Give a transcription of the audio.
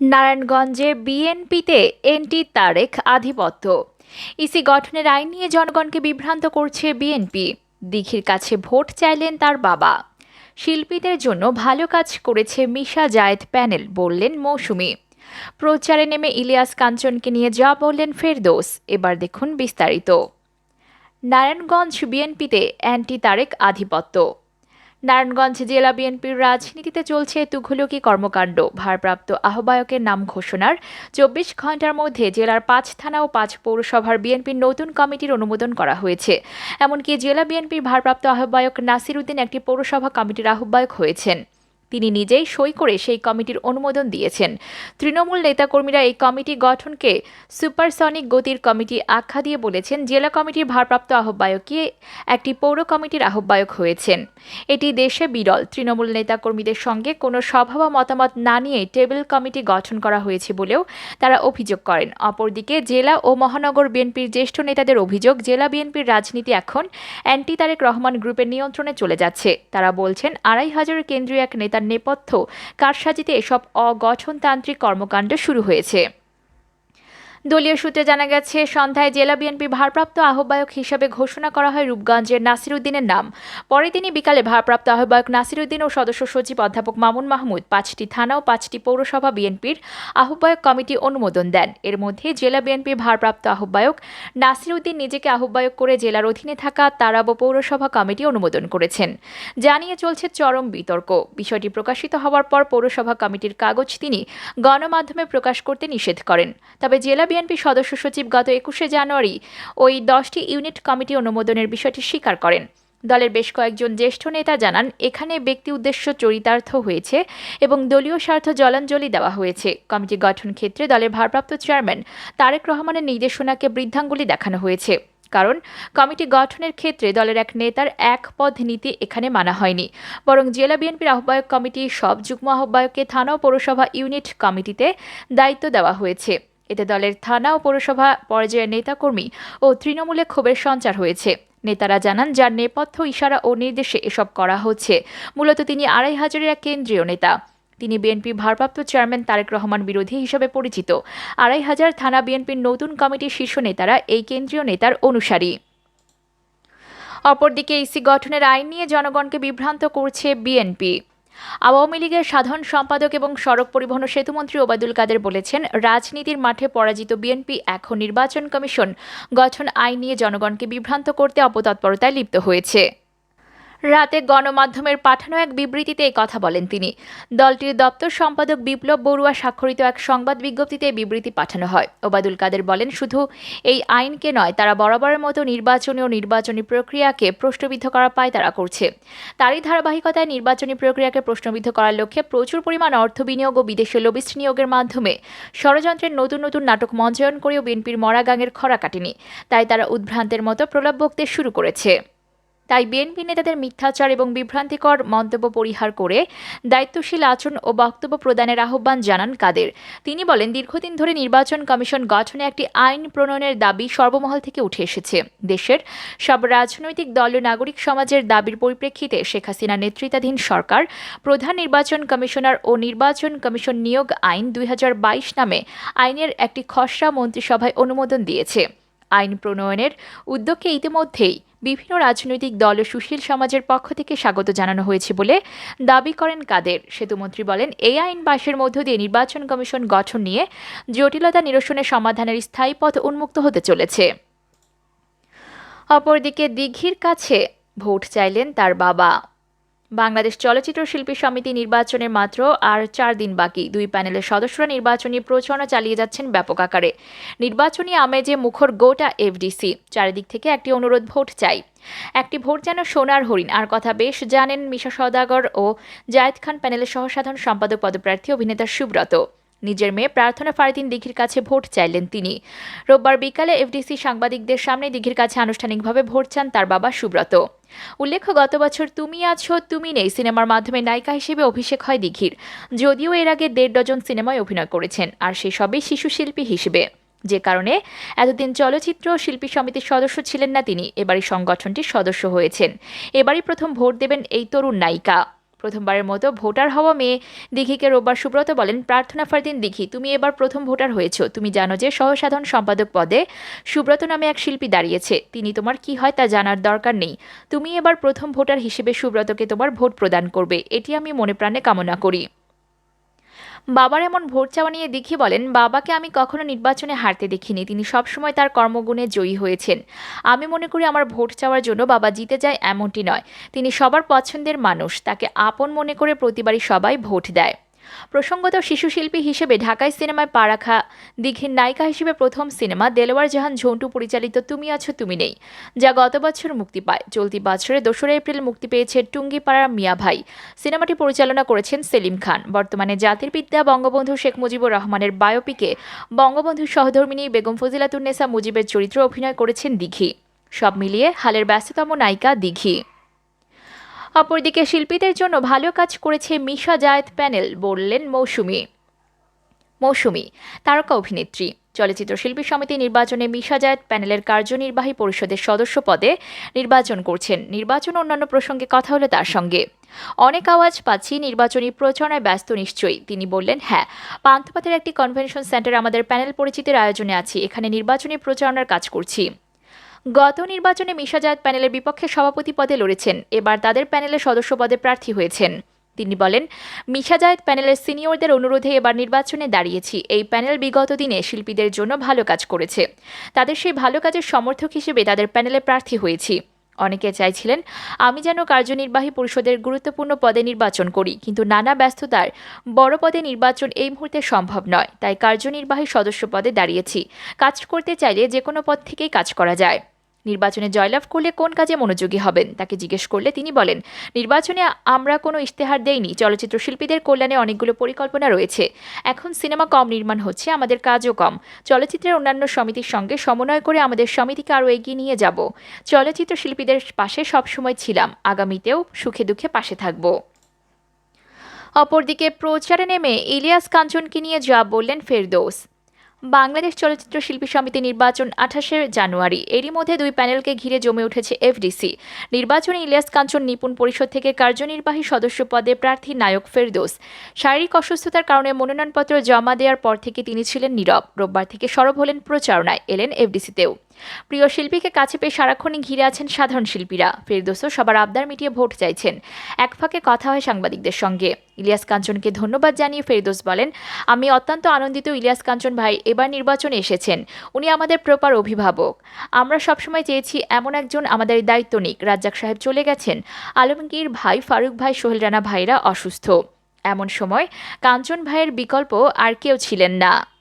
নারায়ণগঞ্জে বিএনপিতে এনটি তারেক আধিপত্য। ইসি গঠনের আইন নিয়ে জনগণকে বিভ্রান্ত করছে বিএনপি। দিঘির কাছে ভোট চাইলেন তার বাবা। শিল্পীদের জন্য ভালো কাজ করেছে মিশা জায়েদ প্যানেল, বললেন মৌসুমি। প্রচারে নেমে ইলিয়াস কাঞ্চনকে নিয়ে যা বললেন ফেরদৌস, এবার দেখুন বিস্তারিত। নারায়ণগঞ্জ বিএনপিতে অ্যান্টি তারেক আধিপত্য। নারায়ণগঞ্জ জেলা বিএনপির রাজনীতিতে চলছে তুঘলকি কর্মকাণ্ড। ভারপ্রাপ্ত আহ্বায়কের নাম ঘোষণার। চব্বিশ ঘণ্টার মধ্যে জেলার পাঁচ থানা ও পাঁচ পৌরসভার বিএনপির নতুন কমিটির অনুমোদন করা হয়েছে। এমনকি জেলা বিএনপির ভারপ্রাপ্ত আহ্বায়ক নাসির উদ্দিন একটি পৌরসভা কমিটির আহ্বায়ক হয়েছেন। তিনি নিজেই সই করে সেই কমিটির অনুমোদন দিয়েছেন। তৃণমূল নেতাকর্মীরা এই কমিটি গঠনকে সুপারসনিক গতির কমিটি আখ্যা দিয়ে বলেছেন, জেলা কমিটির ভারপ্রাপ্ত আহ্বায়কই একটি পৌর কমিটির আহ্বায়ক হয়েছেন। এটি দেশে বিরল। তৃণমূল নেতাকর্মীদের সঙ্গে কোনো সভা বা মতামত না নিয়ে টেবিল কমিটি গঠন করা হয়েছে বলেও তারা অভিযোগ করেন। অপরদিকে জেলা ও মহানগর বিএনপির জ্যেষ্ঠ নেতাদের অভিযোগ, জেলা বিএনপির রাজনীতি এখন অ্যান্টি তারেক রহমান গ্রুপের নিয়ন্ত্রণে চলে যাচ্ছে। তারা বলছেন, আড়াই হাজার কেন্দ্রীয় এক নেপথ্য। কারসাজিতে এসব অগঠনতান্ত্রিক কর্মকাণ্ড শুরু হয়েছে। দলীয় সূত্রে জানা গেছে, সন্ধ্যায় জেলা বিএনপি ভারপ্রাপ্ত আহ্বায়ক হিসেবে ঘোষণা করা হয় রূপগঞ্জের নাসিরুদ্দিনের নাম। পরে তিনি বিকালে ভারপ্রাপ্ত আহ্বায়ক নাসিরুদ্দিন ও সদস্য সচিব অধ্যাপক মামুন মাহমুদ পাঁচটি থানা ও পাঁচটি পৌরসভা বিএনপির আহ্বায়ক কমিটি অনুমোদন দেন। এর মধ্যে জেলা বিএনপির ভারপ্রাপ্ত আহ্বায়ক নাসিরুদ্দিন নিজেকে আহ্বায়ক করে জেলার অধীনে থাকা তারাব পৌরসভা কমিটি অনুমোদন করেছেন। জানিয়ে চলছে চরম বিতর্ক। বিষয়টি প্রকাশিত হওয়ার পর পৌরসভা কমিটির কাগজ তিনি গণমাধ্যমে প্রকাশ করতে নিষেধ করেন। তবে জেলা বিএনপি সদস্য সচিব গত একুশে জানুয়ারি ওই দশটি ইউনিট কমিটি অনুমোদনের বিষয়টি স্বীকার করেন। দলের বেশ কয়েকজন জ্যেষ্ঠ নেতা জানান, এখানে ব্যক্তি উদ্দেশ্য চরিতার্থ হয়েছে এবং দলীয় স্বার্থ জলাঞ্জলি দেওয়া হয়েছে। কমিটি গঠন ক্ষেত্রে দলের ভারপ্রাপ্ত চেয়ারম্যান তারেক রহমানের নির্দেশনাকে বৃদ্ধাঙ্গুলি দেখানো হয়েছে। কারণ, কমিটি গঠনের ক্ষেত্রে দলের এক নেতার এক পদ নীতি এখানে মানা হয়নি। বরং জেলা বিএনপির আহ্বায়ক কমিটি সব যুগ্ম আহ্বায়ককে থানা পৌরসভা ইউনিট কমিটিতে দায়িত্ব দেওয়া হয়েছে। এতে দলের থানা ও পৌরসভা, পর্যায়ের নেতাকর্মী ও তৃণমূলে ক্ষোভের সঞ্চার হয়েছে। নেতারা জানান, যার নেপথ্য ইশারা ও নির্দেশে এসব করা হচ্ছে। মূলত তিনি আড়াই হাজারের এক কেন্দ্রীয় নেতা। তিনি বিএনপি ভারপ্রাপ্ত চেয়ারম্যান তারেক রহমান বিরোধী হিসেবে পরিচিত। আড়াই হাজার থানা বিএনপির নতুন কমিটির শীর্ষ নেতারা এই কেন্দ্রীয় নেতার অনুসারী। অপরদিকে ইসি গঠনের আইন নিয়ে জনগণকে বিভ্রান্ত করছে বিএনপি। আওয়ামী লীগের সাধারণ সম্পাদক এবং সড়ক পরিবহন ও সেতুমন্ত্রী ওবায়দুল কাদের বলেছেন, রাজনীতির মাঠে পরাজিত বিএনপি এখন নির্বাচন কমিশন গঠন আইন নিয়ে জনগণকে বিভ্রান্ত করতে অপতৎপরতায় লিপ্ত হয়েছে। রাতে গণমাধ্যমের পাঠানো এক বিবৃতিতে এই কথা বলেন তিনি। দলটির দপ্তর সম্পাদক বিপ্লব বড়ুয়া স্বাক্ষরিত এক সংবাদ বিজ্ঞপ্তিতে বিবৃতি পাঠানো হয়। ওবায়দুল কাদের বলেন, শুধু এই আইনকে নয়, তারা বরাবরের মতো নির্বাচনী ও নির্বাচনী প্রক্রিয়াকে প্রশ্নবিদ্ধ করা পায় তারা করছে। তারই ধারাবাহিকতায় নির্বাচনী প্রক্রিয়াকে প্রশ্নবিদ্ধ করার লক্ষ্যে প্রচুর পরিমাণ অর্থ বিনিয়োগ ও বিদেশে লবিস্ট নিয়োগের মাধ্যমে ষড়যন্ত্রের নতুন নতুন নাটক মঞ্চায়ন করেও বিএনপির মরা গাঙের খরা কাটেনি। তাই তারা উদ্ভ্রান্তের মতো প্রলাপ বকতে শুরু করেছে। তাই বিএনপি নেতাদের মিথ্যাচার এবং বিভ্রান্তিকর মন্তব্য পরিহার করে দায়িত্বশীল আচরণ ও বক্তব্য প্রদানের আহ্বান জানান কাদের। তিনি বলেন, দীর্ঘদিন ধরে নির্বাচন কমিশন গঠনে একটি আইন প্রণয়নের দাবি সর্বমহল থেকে উঠে এসেছে। দেশের সব রাজনৈতিক দল ও নাগরিক সমাজের দাবির পরিপ্রেক্ষিতে শেখ হাসিনা নেতৃত্বাধীন সরকার, প্রধান নির্বাচন কমিশনার ও নির্বাচন কমিশন নিয়োগ আইন দুই হাজার বাইশ নামে আইনের একটি খসড়া মন্ত্রিসভায় অনুমোদন দিয়েছে। আইন প্রণয়নের উদ্যোগকে ইতিমধ্যেই বিভিন্ন রাজনৈতিক দল ও সুশীল সমাজের পক্ষ থেকে স্বাগত জানানো হয়েছে বলে দাবি করেন কাদের। সেতুমন্ত্রী বলেন, এই আইন পাশের মধ্য দিয়ে নির্বাচন কমিশন গঠন নিয়ে জটিলতা নিরসনের সমাধানের স্থায়ী পথ উন্মুক্ত হতে চলেছে। অপরদিকে দিঘির কাছে ভোট চাইলেন তার বাবা। বাংলাদেশ চলচ্চিত্র শিল্পী সমিতি নির্বাচনের মাত্র আর চার দিন বাকি। দুই প্যানেলের সদস্যরা নির্বাচনী প্রচারণা চালিয়ে যাচ্ছেন ব্যাপক আকারে। নির্বাচনী আমেজে মুখর গোটা এফডিসি। চারিদিক থেকে একটি অনুরোধ, ভোট চাই। একটি ভোট যেন সোনার হরিণ। আর কথা বেশ জানেন মিশা সদাগর ও জায়েদ খান প্যানেলের সহসাধারণ সম্পাদক, পদপ্রার্থী, অভিনেতা সুব্রত। নিজের মেয়ে প্রার্থনা ফারদিন দিঘির কাছে ভোট চাইলেন তিনি। রোববার বিকালে এফডিসি সাংবাদিকদের সামনে দিঘির কাছে আনুষ্ঠানিকভাবে ভোট চান তার বাবা সুব্রত। উল্লেখ্য, গত বছর তুমি আছো, তুমি নেই সিনেমার মাধ্যমে নায়িকা হিসেবে অভিষেক হয় দিঘির। যদিও এর আগে দেড় ডজন সিনেমায় অভিনয় করেছেন, আর সেসবই শিশু শিল্পী হিসেবে। যে কারণে এতদিন চলচ্চিত্র শিল্পী সমিতির সদস্য ছিলেন না তিনি, এবারই সংগঠনটির সদস্য হয়েছেন। এবারই প্রথম ভোট দেবেন এই তরুণ নায়িকা। প্রথমবারের মতো ভোটার হওয়া মেয়ে দিঘিকে রোববার সুব্রত বলেন, প্রার্থনা ফারদিন দিঘি তুমি এবার প্রথম ভোটার হয়েছ। তুমি জানো যে সহসাধারণ সম্পাদক পদে সুব্রত নামে এক শিল্পী দাঁড়িয়েছে। তিনি তোমার কি হয় তা জানার দরকার নেই। তুমি এবার প্রথম ভোটার হিসেবে সুব্রতকে তোমার ভোট প্রদান করবে। এটি আমি মনে প্রাণে কামনা করি। বাবার এমন ভোট চাওয়া নিয়ে দেখি বলেন, বাবাকে আমি কখনো নির্বাচনে হারতে দেখিনি। তিনি সবসময় তার কর্মগুণে জয়ী হয়েছেন। আমি মনে করি আমার ভোট চাওয়ার জন্য বাবা জিতে যায় এমনটি নয়। তিনি সবার পছন্দের মানুষ। তাকে আপন মনে করে প্রতিবারই সবাই ভোট দেয়। প্রসঙ্গত শিশু শিল্পী হিসেবে ঢাকায় সিনেমায় পা রাখা দিঘির নায়িকা হিসেবে প্রথম সিনেমা দেলোয়ার জাহান ঝন্টু পরিচালিত তুমি আছো তুমি নেই, যা গত বছর মুক্তি পায়। চলতি বছরে দোসরা এপ্রিল মুক্তি পেয়েছে টুঙ্গিপাড়ার মিয়া ভাই। সিনেমাটি পরিচালনা করেছেন সেলিম খান। বর্তমানে জাতির পিতা বঙ্গবন্ধু শেখ মুজিবুর রহমানের বায়োপিকে বঙ্গবন্ধু সহধর্মিনী বেগম ফজিলাতুন্নেসা মুজিবের চরিত্র অভিনয় করেছেন দিঘি। সব মিলিয়ে হালের ব্যস্ততম নায়িকা দিঘি। অপরদিকে শিল্পীদের জন্য ভালো কাজ করেছে মিশা জায়েদ প্যানেল, বললেন মৌসুমি। মৌসুমি, তারকা অভিনেত্রী। চলচ্চিত্র শিল্পী সমিতি নির্বাচনে মিশা জায়েদ প্যানেলের কার্যনির্বাহী পরিষদের সদস্য পদে নির্বাচন করছেন। নির্বাচন অন্যান্য প্রসঙ্গে কথা হলো তার সঙ্গে। অনেক আওয়াজ পাচ্ছি, নির্বাচনী প্রচারণায় ব্যস্ত নিশ্চয়ই। তিনি বললেন হ্যাঁ পান্থপাতের একটি কনভেনশন সেন্টার আমাদের প্যানেল পরিচিতির আয়োজনে আছি। এখানে নির্বাচনী প্রচারণার কাজ করছি। গত নির্বাচনে মিশাজায়াত প্যানেলের বিপক্ষে সভাপতি পদে লড়েছেন। এবার তাদের প্যানেলের সদস্য পদে প্রার্থী হয়েছেন। তিনি বলেন, মিশা জায়েদ প্যানেলের সিনিয়রদের অনুরোধে এবার নির্বাচনে দাঁড়িয়েছি। এই প্যানেল বিগত দিনে শিল্পীদের জন্য ভালো কাজ করেছে। তাদের সেই ভালো কাজের সমর্থক হিসেবে তাদের প্যানেলে প্রার্থী হয়েছি। অনেকে চাইছিলেন আমি যেন কার্যনির্বাহী পরিষদের গুরুত্বপূর্ণ পদে নির্বাচন করি, কিন্তু নানা ব্যস্ততার বড় পদে নির্বাচন এই মুহূর্তে সম্ভব নয়, তাই কার্যনির্বাহী সদস্য পদে দাঁড়িয়েছি। কাজ করতে চাইলে যে কোনো পদ থেকেই কাজ করা যায়। নির্বাচনে জয়লাভ করলে কোন কাজে মনোযোগী হবেন? তাকে জিজ্ঞেস করলে তিনি বলেন, নির্বাচনে আমরা কোনো ইশতেহার দেইনি চলচ্চিত্র শিল্পীদের কল্যাণে অনেকগুলো পরিকল্পনা রয়েছে। এখন সিনেমা কম নির্মাণ হচ্ছে, আমাদের কাজও কম। চলচ্চিত্রের অন্যান্য সমিতির সঙ্গে সমন্বয় করে আমাদের সমিতিকে আরও এগিয়ে নিয়ে যাব। চলচ্চিত্র শিল্পীদের পাশে সবসময় ছিলাম, আগামীতেও সুখে দুঃখে পাশে থাকব। অপরদিকে প্রচারে নেমে ইলিয়াস কাঞ্চনকে নিয়ে যা বললেন ফেরদৌস। বাংলাদেশ চলচ্চিত্র শিল্পী সমিতি নির্বাচন আঠাশে জানুয়ারি। এরই মধ্যে দুই প্যানেলকে ঘিরে জমে উঠেছে এফডিসি। নির্বাচনে ইলিয়াস কাঞ্চন নিপুণ পরিষদ থেকে কার্যনির্বাহী সদস্য পদে প্রার্থী নায়ক ফেরদোস। শারীরিক অসুস্থতার কারণে মনোনয়নপত্র জমা দেওয়ার পর থেকে তিনি ছিলেন নীরব। রোববার থেকে সরব হলেন প্রচারণায়, এলেন এফডিসিতেও। প্রিয় শিল্পীকে কাছে পেয়ে সারাক্ষণই ঘিরে আছেন সাধারণ শিল্পীরা। ফেরদোসও সবার আবদার মিটিয়ে ভোট চাইছেন। এক ফাঁকে কথা হয় সাংবাদিকদের সঙ্গে। ইলিয়াস কাঞ্চনকে ধন্যবাদ জানিয়ে ফেরদোস বলেন, আমি অত্যন্ত আনন্দিত ইলিয়াস কাঞ্চন ভাই এবার নির্বাচনে এসেছেন। উনি আমাদের প্রপার অভিভাবক। আমরা সবসময় চেয়েছি এমন একজন আমাদের দায়িত্ব নিক। রাজ্জাক সাহেব চলে গেছেন। আলমগীর ভাই, ফারুক ভাই, সোহেল রানা ভাইরা অসুস্থ। এমন সময় কাঞ্চন ভাইয়ের বিকল্প আর কেউ ছিলেন না।